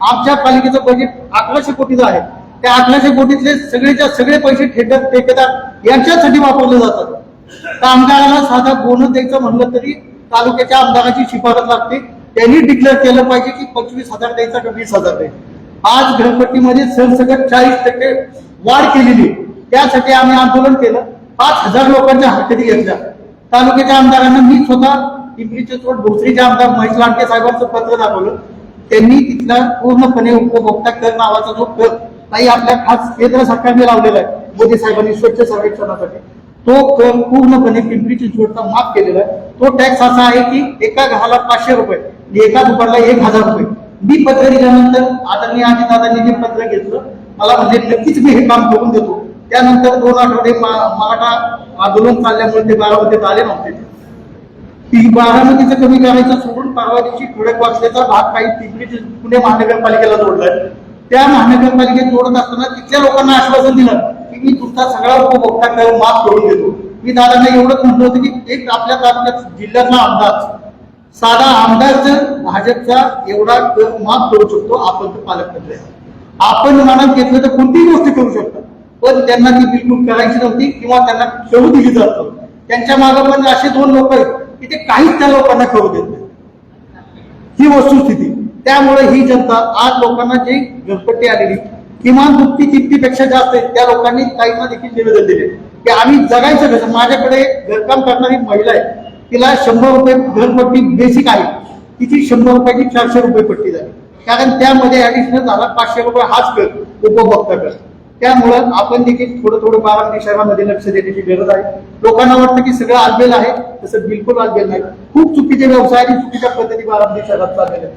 आमच्या पालिकेचं बजेट अकराशे कोटीचं आहे. त्या अकराशे कोटीतले सगळेच्या सगळे पैसे ठेकेदार ठेकेदार यांच्यासाठी वापरले जातात तर आमदाराला साधा बोनस द्यायचं म्हणलं तरी तालुक्याच्या आमदाराची शिफारस लागते. त्यांनी डिक्लेअर केलं पाहिजे की पंचवीस हजार द्यायचा का वीस हजार द्यायचा. आज घरपट्टीमध्ये सरसकट चाळीस टक्के वाढ केलेली त्यासाठी आम्ही आंदोलन केलं. पाच हजार लोकांच्या हरकती घेतल्या. तालुक्याच्या आमदारांना मी स्वतः पिंपरी चिंचवड भोसरीच्या आमदार महेश लांडके साहेबांचं पत्र दाखवलं. त्यांनी तिथला पूर्णपणे उपभोक्ता कर नावाचा जो कर काही आपल्या खास केंद्र सरकारने लावलेला आहे मोदी साहेबांनी स्वच्छ सर्वेक्षणासाठी. तो कर पूर्णपणे पिंपरी चिंचवडचा माफ केलेला आहे. तो टॅक्स असा आहे की एका घराला पाचशे रुपये एका दुपारला एक हजार रुपये. मी पत्र दिल्यानंतर आदरणीय दादांनी जे पत्र घेतलं मला म्हणजे नक्कीच मी हे काम करून देतो. त्यानंतर दोन आठवडे मराठा आंदोलन चालल्यामुळे ते बारामतीत आले नव्हते. ती बारामतीचं कमी करायचं सोडून परवा दिवशी खडक वाचल्याचा भाग काही तिकडे पुणे महानगरपालिकेला जोडलाय त्या महानगरपालिकेत जोडत असताना तिथल्या लोकांना आश्वासन दिलं की मी तुमचा सगळा उपभोक्ता कर माफ करून देतो. मी दादांना एवढंच म्हटलं होतं की एक आपल्या तालुक्यात जिल्ह्यातला आमदार साधा आमदार जर भाजपचा एवढा कर माफ करू शकतो आपण तर पालकमंत्री आपण मनात घेतलं तर कोणतीही गोष्ट करू शकतात पण त्यांना ती बिलकुल करायची नव्हती किंवा त्यांना खेळू दिली जात त्यांच्या मागे पण असे दोन लोक आहेत की ते काहीच त्या लोकांना करू देत नाही. ही वस्तुस्थिती. त्यामुळे ही जनता आज लोकांना जी घरपट्टी आलेली किमान दुप्ती तिप्तीपेक्षा जास्त आहे त्या लोकांनी काहींना देखील निवेदन दिले. की आम्ही जगायचं कसं माझ्याकडे घरकाम करणारी महिला आहे तिला शंभर रुपये घरपट्टी बेसिक आहे तिची शंभर रुपयाची चारशे रुपये पट्टी झाली. कारण त्यामध्ये ऍडिशनल झाला पाचशे रुपये हाच कर उपभोक्ता कर त्यामुळं आपण देखील थोडं थोडं बारामती शहरामध्ये लक्ष देण्याची गरज आहे. लोकांना वाटतं की सगळं आलेलं आहे तसं बिलकुल आलबेल नाही. खूप चुकीचे व्यवसाय आणि चुकीच्या पद्धती बारामती शहरात चाललेले आहेत